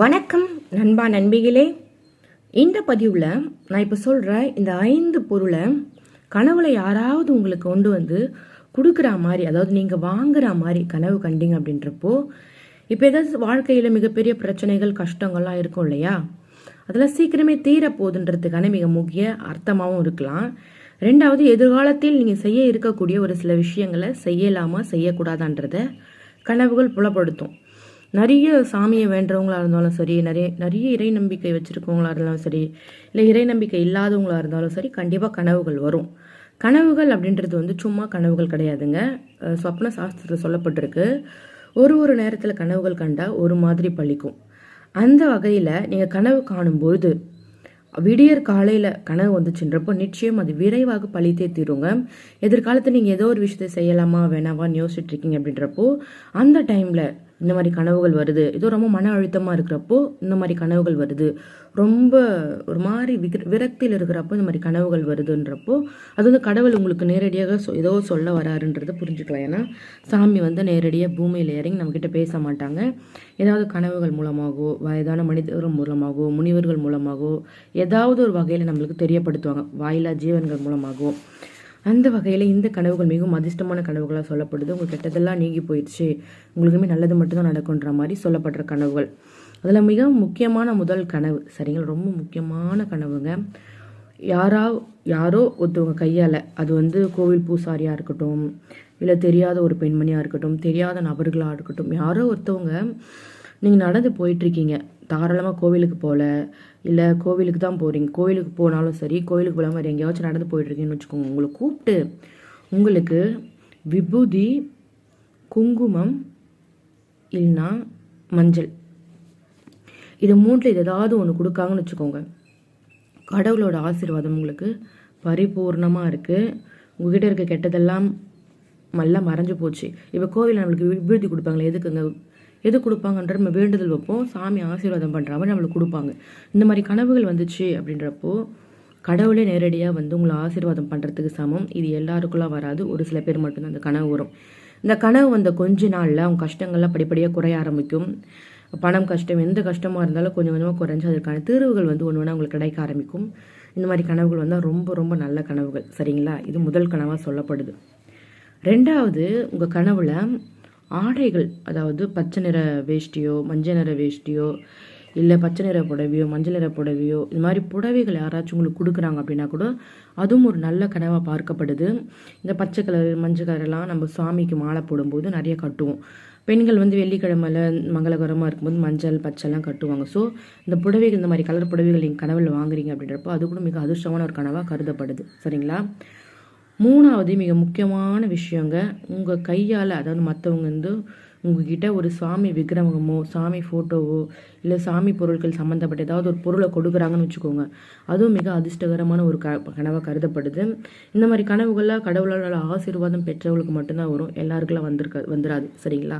வணக்கம் நண்பா நண்பிகளே. இந்த பதிவில் நான் இப்போ சொல்கிற இந்த ஐந்து பொருளை கனவுல யாராவது உங்களுக்கு கொண்டு வந்து கொடுக்குற மாதிரி அதாவது நீங்கள் வாங்குற மாதிரி கனவு கண்டிங்க அப்படின்றப்போ இப்போ ஏதாவது வாழ்க்கையில் மிகப்பெரிய பிரச்சனைகள் கஷ்டங்கள்லாம் இருக்கும் இல்லையா? அதெல்லாம் சீக்கிரமே தீரப்போகுதுன்றதுக்கான மிக முக்கிய அர்த்தமாகவும் இருக்கலாம். ரெண்டாவது எதிர்காலத்தில் நீங்கள் செய்ய இருக்கக்கூடிய ஒரு சில விஷயங்களை செய்யலாமா செய்யக்கூடாதான்றத கனவுகள் புலப்படுத்தும். நிறைய சாமியை வேண்டுறவங்களா இருந்தாலும் சரி நிறைய நிறைய இறை நம்பிக்கை வச்சுருக்கவங்களா இருந்தாலும் சரி இல்லை இறை நம்பிக்கை இல்லாதவங்களா இருந்தாலும் சரி கண்டிப்பாக கனவுகள் வரும். கனவுகள் அப்படின்றது வந்து சும்மா கனவுகள் கிடையாதுங்க. சொப்ன சாஸ்திரத்தில் சொல்லப்பட்டிருக்கு. ஒரு ஒரு நேரத்தில் கனவுகள் கண்டால் ஒரு மாதிரி பழிக்கும். அந்த வகையில் நீங்கள் கனவு காணும்பொழுது விடியற் காலையில் கனவு வந்துச்சுன்றப்போ நிச்சயம் அது விரைவாக பழித்தே தீருங்க. எதிர்காலத்தில் நீங்கள் ஏதோ ஒரு விஷயத்தை செய்யலாமா வேணாமான்னு யோசிச்சுட்ருக்கீங்க அப்படின்றப்போ அந்த டைமில் இந்த மாதிரி கனவுகள் வருது. ஏதோ ரொம்ப மன அழுத்தமாக இருக்கிறப்போ இந்த மாதிரி கனவுகள் வருது. ரொம்ப ஒரு மாதிரி விரக்தியில் இருக்கிறப்போ இந்த மாதிரி கனவுகள் வருதுன்றப்போ அது வந்து கடவுள் உங்களுக்கு நேரடியாக சொ- ஏதோ சொல்ல வராருன்றதை புரிஞ்சுக்கலாம். ஏன்னா சாமி வந்து நேரடியாக பூமியில் இறங்கி நம்மக்கிட்ட பேச மாட்டாங்க. ஏதாவது கனவுகள் மூலமாகவோ வயதான மனிதர்கள் மூலமாகவோ முனிவர்கள் மூலமாகவோ ஏதாவது ஒரு வகையில் நம்மளுக்கு தெரியப்படுத்துவாங்க. வாயிலா ஜீவன்கள் மூலமாகவோ. அந்த வகையில் இந்த கனவுகள் மிகவும் அதிர்ஷ்டமான கனவுகளாக சொல்லப்படுது. உங்கள் கெட்டதெல்லாம் நீங்கி போயிடுச்சு. உங்களுக்குமே நல்லது மட்டும்தான் நடக்குன்ற மாதிரி சொல்லப்படுற கனவுகள். அதில் மிக முக்கியமான முதல் கனவு சரிங்களா? ரொம்ப முக்கியமான கனவுங்க. யாரா யாரோ ஒருத்தவங்க கையால் அது வந்து கோவில் பூசாரியாக இருக்கட்டும் இல்லை தெரியாத ஒரு பெண்மணியாக இருக்கட்டும் தெரியாத நபர்களாக இருக்கட்டும் யாரோ ஒருத்தவங்க நீங்கள் நடந்து போயிட்டுருக்கீங்க. தாராளமாக கோவிலுக்கு போகல இல்லை கோவிலுக்கு தான் போகிறீங்க கோவிலுக்கு போனாலும் சரி கோவிலுக்கு போகாமல் மாதிரி எங்கேயாச்சும் நடந்து போயிட்டுருக்கீங்கன்னு வச்சுக்கோங்க. உங்களை கூப்பிட்டு உங்களுக்கு விபூதி குங்குமம் இல்லைன்னா மஞ்சள். இது மூன்றில் இது ஏதாவது ஒன்று கொடுக்காங்கன்னு வச்சுக்கோங்க. கடவுளோட ஆசீர்வாதம் உங்களுக்கு பரிபூர்ணமாக இருக்குது உங்ககிட்ட இருக்க கெட்டதெல்லாம் நல்லா மறைஞ்சு போச்சு. இப்போ கோவிலில் நம்மளுக்கு விபூதி கொடுப்பாங்களே எதுக்குங்க? எது கொடுப்பாங்கன்ற நம்ம வேண்டுதல் வைப்போம். சாமி ஆசீர்வாதம் பண்ணுற மாதிரி நம்மளுக்கு கொடுப்பாங்க. இந்த மாதிரி கனவுகள் வந்துச்சு அப்படின்றப்போ கடவுளே நேரடியாக வந்து உங்களை ஆசீர்வாதம் பண்ணுறதுக்கு சமம். இது எல்லாருக்குலாம் வராது. ஒரு சில பேர் மட்டும்தான் அந்த கனவு வரும். இந்த கனவு வந்த கொஞ்ச நாளில் அவங்க கஷ்டங்கள்லாம் படிப்படியாக குறைய ஆரம்பிக்கும். பணம் கஷ்டம் எந்த கஷ்டமாக இருந்தாலும் கொஞ்சம் கொஞ்சமாக குறைஞ்சி அதற்கான தீர்வுகள் வந்து ஒன்று ஒன்றா உங்களுக்கு கிடைக்க ஆரம்பிக்கும். இந்த மாதிரி கனவுகள் வந்தால் ரொம்ப ரொம்ப நல்ல கனவுகள். சரிங்களா? இது முதல் கனவாக சொல்லப்படுது. ரெண்டாவது உங்கள் கனவில் ஆடைகள் அதாவது பச்சை நிற வேஷ்டியோ மஞ்சள் நிற வேஷ்டியோ இல்லை பச்சை நிற புடவையோ மஞ்சள் நிற புடவையோ இது மாதிரி புடவைகள் யாராச்சும் உங்களுக்கு கொடுக்குறாங்க அப்படின்னா கூட அதுவும் ஒரு நல்ல கனவாக பார்க்கப்படுது. இந்த பச்சை கலர் மஞ்சள் கலர்லாம் நம்ம சுவாமிக்கு மாலை போடும்போது நிறைய கட்டுவோம். பெண்கள் வந்து வெள்ளிக்கிழமையில் மங்களகரமாக இருக்கும்போது மஞ்சள் பச்சைலாம் கட்டுவாங்க. ஸோ இந்த புடவைகள் இந்த மாதிரி கலர் புடவைகள் நீங்கள் கனவில் வாங்குறீங்க அப்படின்றப்போ அது கூட மிக அதிர்ஷ்டமான ஒரு கனவாக கருதப்படுது. சரிங்களா? மூணாவது மிக முக்கியமான விஷயங்க உங்கள் கையால் அதாவது மற்றவங்க வந்து உங்ககிட்ட ஒரு சாமி விக்கிரகமோ சாமி ஃபோட்டோவோ இல்லை சாமி பொருட்கள் சம்மந்தப்பட்ட ஏதாவது ஒரு பொருளை கொடுக்குறாங்கன்னு வச்சுக்கோங்க. அதுவும் மிக அதிர்ஷ்டகரமான ஒரு க கனவாக கருதப்படுது. இந்த மாதிரி கனவுகள்லாம் கடவுளால் ஆசீர்வாதம் பெற்றவங்களுக்கு மட்டும்தான் வரும். எல்லாருக்கெல்லாம் வந்திருக்க வந்துடாது சரிங்களா?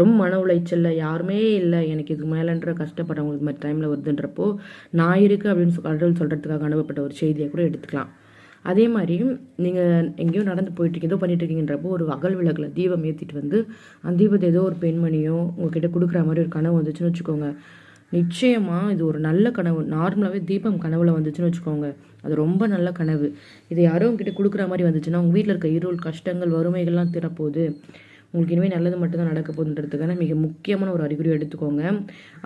ரொம்ப மன உளைச்சலில் யாருமே இல்லை. எனக்கு இதுக்கு மேலன்ற கஷ்டப்படுறவங்களுக்கு இந்த மாதிரி டைமில் வருதுன்றப்போ நான் இருக்கு அப்படின்னு கடவுள் சொல்கிறதுக்காக அனுப்பப்பட்ட ஒரு செய்தியை கூட எடுத்துக்கலாம். அதே மாதிரி நீங்கள் எங்கேயோ நடந்து போயிட்டு ஏதோ பண்ணிட்டு இருக்கீங்கன்றப்போ ஒரு அகல் விளக்கில் தீபம் ஏற்றிட்டு வந்து அந்த தீபத்தை ஏதோ ஒரு பெண்மணியோ உங்ககிட்ட கொடுக்குற மாதிரி ஒரு கனவு வந்துச்சுன்னு வச்சுக்கோங்க. நிச்சயமாக இது ஒரு நல்ல கனவு. நார்மலாகவே தீபம் கனவுல வந்துச்சுன்னு வச்சுக்கோங்க. அது ரொம்ப நல்ல கனவு. இது யாரோ உங்ககிட்ட கொடுக்குற மாதிரி வந்துச்சுன்னா உங்கள் வீட்டில் இருக்க இருள் கஷ்டங்கள் வறுமைகள்லாம் திறப்போகுது உங்களுக்கு இனிமேல் நல்லது மட்டும்தான் நடக்க போகுதுன்றதுக்கான மிக முக்கியமான ஒரு அறிகுறி எடுத்துக்கோங்க.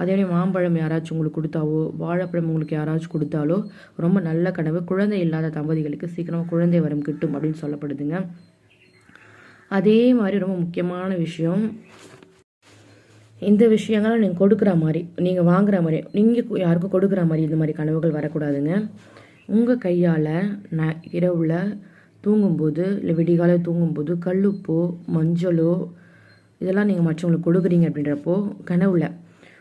அதே மாதிரி மாம்பழம் யாராச்சும் உங்களுக்கு கொடுத்தாவோ வாழைப்பழம் உங்களுக்கு யாராச்சும் கொடுத்தாலோ ரொம்ப நல்ல கனவு. குழந்தை இல்லாத தம்பதிகளுக்கு சீக்கிரமாக குழந்தை வரம் கிட்டும் அப்படின்னு சொல்லப்படுதுங்க. அதே மாதிரி ரொம்ப முக்கியமான விஷயம் இந்த விஷயங்களை நீங்கள் கொடுக்குற மாதிரி நீங்கள் வாங்குற மாதிரி நீங்கள் யாருக்கும் கொடுக்குற மாதிரி இந்த மாதிரி கனவுகள் வரக்கூடாதுங்க. உங்கள் கையால் ந இரவில் தூங்கும்போது இல்லை விடிகாலை தூங்கும்போது கல்லுப்போ மஞ்சளோ இதெல்லாம் நீங்கள் மற்றவங்களுக்கு கொடுக்குறீங்க அப்படின்றப்போ கனவுல.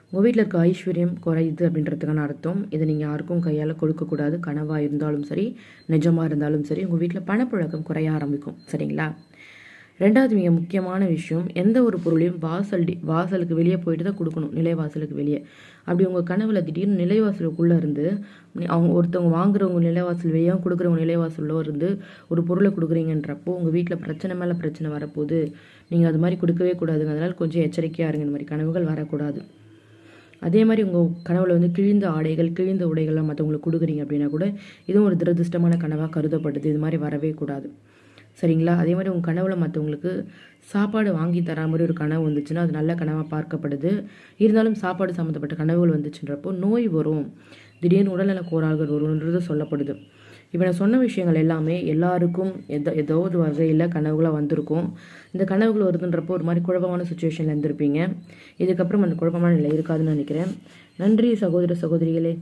உங்கள் வீட்டில் இருக்க ஐஸ்வர்யம் குறையுது அப்படின்றதுக்கான அர்த்தம். இதை நீங்கள் யாருக்கும் கையால் கொடுக்கக்கூடாது. கனவாக இருந்தாலும் சரி நிஜமாக இருந்தாலும் சரி உங்கள் வீட்டில் பணப்புழக்கம் குறைய ஆரம்பிக்கும். சரிங்களா? ரெண்டாவது மிக முக்கியமான விஷயம் எந்த ஒரு பொருளையும் வாசல் டி வாசலுக்கு வெளியே போயிட்டு தான் கொடுக்கணும் நிலைவாசலுக்கு வெளியே. அப்படி உங்கள் கனவுல திடீர்னு நிலைவாசலுக்குள்ளே இருந்து அவங்க ஒருத்தவங்க வாங்குறவங்க நிலைவாசல் வெளியே கொடுக்குறவங்க நிலைவாசலில் இருந்து ஒரு பொருளை கொடுக்குறீங்கன்றப்போ உங்கள் வீட்டில் பிரச்சனை மேலே பிரச்சனை வரப்போகுது. நீங்கள் அது மாதிரி கொடுக்கவே கூடாதுங்க. அதனால் கொஞ்சம் எச்சரிக்கையாக இருங்க. இந்த மாதிரி கனவுகள் வரக்கூடாது. அதே மாதிரி உங்கள் கனவுல வந்து கிழிந்த ஆடைகள் கிழிந்த உடைகள்லாம் மற்றவங்களுக்கு கொடுக்குறீங்க அப்படின்னா கூட இதுவும் ஒரு துரதிருஷ்டமான கனவாக கருதப்படுது. இது மாதிரி வரவே கூடாது. சரிங்களா? அதே மாதிரி உங்கள் கனவுல மற்றவங்களுக்கு சாப்பாடு வாங்கி தரா மாதிரி ஒரு கனவு வந்துச்சுன்னா அது நல்ல கனவாக பார்க்கப்படுது. இருந்தாலும் சாப்பாடு சம்மந்தப்பட்ட கனவுகள் வந்துச்சுன்றப்போ நோய் வரும். திடீர்னு உடல்நல கோளாறுகள் வரும்ன்றது சொல்லப்படுது. இப்போ நான் சொன்ன விஷயங்கள் எல்லாமே எல்லாருக்கும் எதோ ஏதாவது வகையில் கனவுகளாக வந்திருக்கும். இந்த கனவுகள் வருதுன்றப்போ ஒரு மாதிரி குழப்பமான சுச்சுவேஷனில் இருந்திருப்பீங்க. இதுக்கப்புறம் அந்த குழப்பமான நிலை இருக்காதுன்னு நினைக்கிறேன். நன்றி சகோதர சகோதரிகளே.